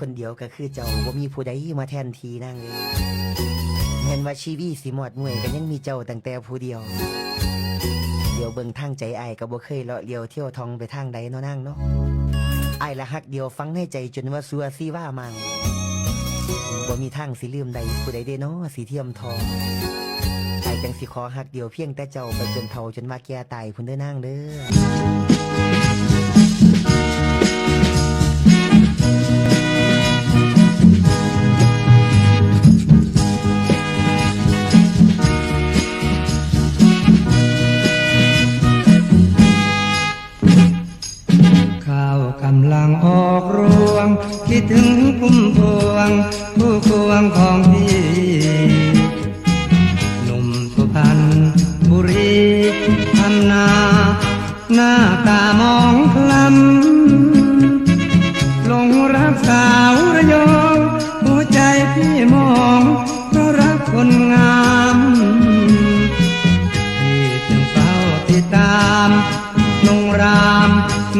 คนเดียวก็คือเจ้าบ่มีผู้ใดมาแทนทีนางเลยแม่นว่าชีวีสิหมดมวยก็ยังมีเจ้าตั้งแต่ผู้เดียว เดี๋ยวเบิ่งทางใจไอ้ายก็บ่เคยเลาะเลียวเที่ยวทองไปทางใดเนาะนางเนาะไอ้ายละฮักเดียวฟังในใจจนว่าซัวซีว่ามังบ่มีทางสิลืมใดผู้ใดเด้เนาะสิเทียมทองไอ้ายจังสิขอฮักเดียวเพียงแต่เจ้าไปจนเฒ่าจนมาแก่ตายพุ่นเด้อนางเด้อ ถึงพุ่มพวง ผู้ควงของพี่หนุ่มสุพรรณบุรีทำนา หน้าตามองคล้ำหลงรักสาวระยองหัวใจพี่มองเพราะรักคนงามพี่จึงเฝ้าติดตามนงราม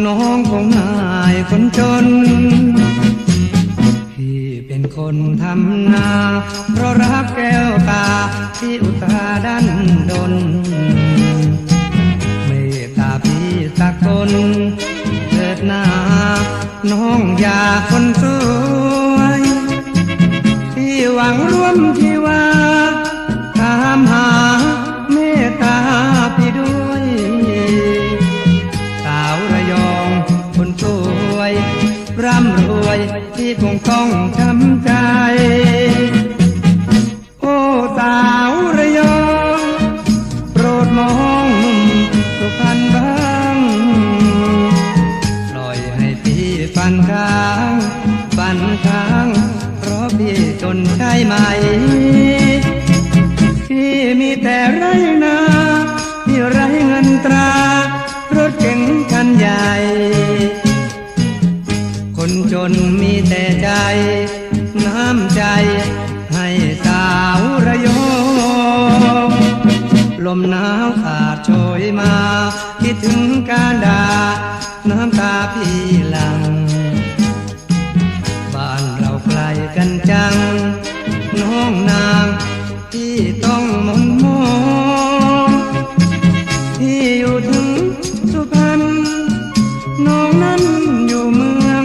น้องของนา เป็นคนทำนา เพราะรักแก้วตาที่อุตาดันดน เมตตาพี่สักคนเถิดหนาน้องอยาคนสวย ที่หวังร่วมที่ว่าตามหาเมตตาพี่ด้วย สาวระยองคนสวยร่ำรวย ที่คงต้องช้ำใจ โอ้สาวระยองโปรดมองมุมสุพรรณบ้างปล่อยให้พี่ฟันค้างฟันค้าง เพราะพี่จนใช่ไหมที่มีแต่ไรนาที่ไรเงินตรา ลมหนาวสาดโชยมา คิดถึงการดา น้ำตาพี่หลัง บ้านเราไกลกันจัง น้องนางที่ต้องมนมองที่อยู่ถึงสุพรรณน้องนั้นอยู่เมือง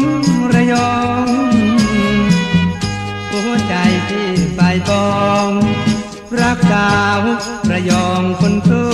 ระยองหัวใจที่ไฟปองรักสาว ระยองคนสว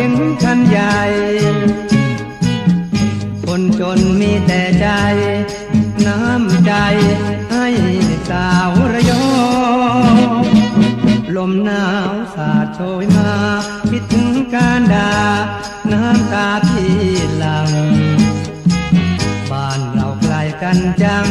รถเก๋งคันใหญ่ คนจนมีแต่ใจ น้ำใจให้สาวระยองลมหนาวสาดโชยมาคิดถึงการดา น้ำตาพี่หลัง บ้านเราไกลกันจัง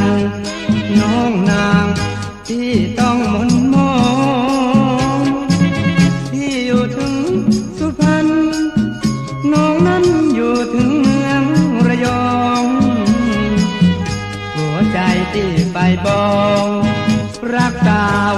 ที่ไปบองรักสาว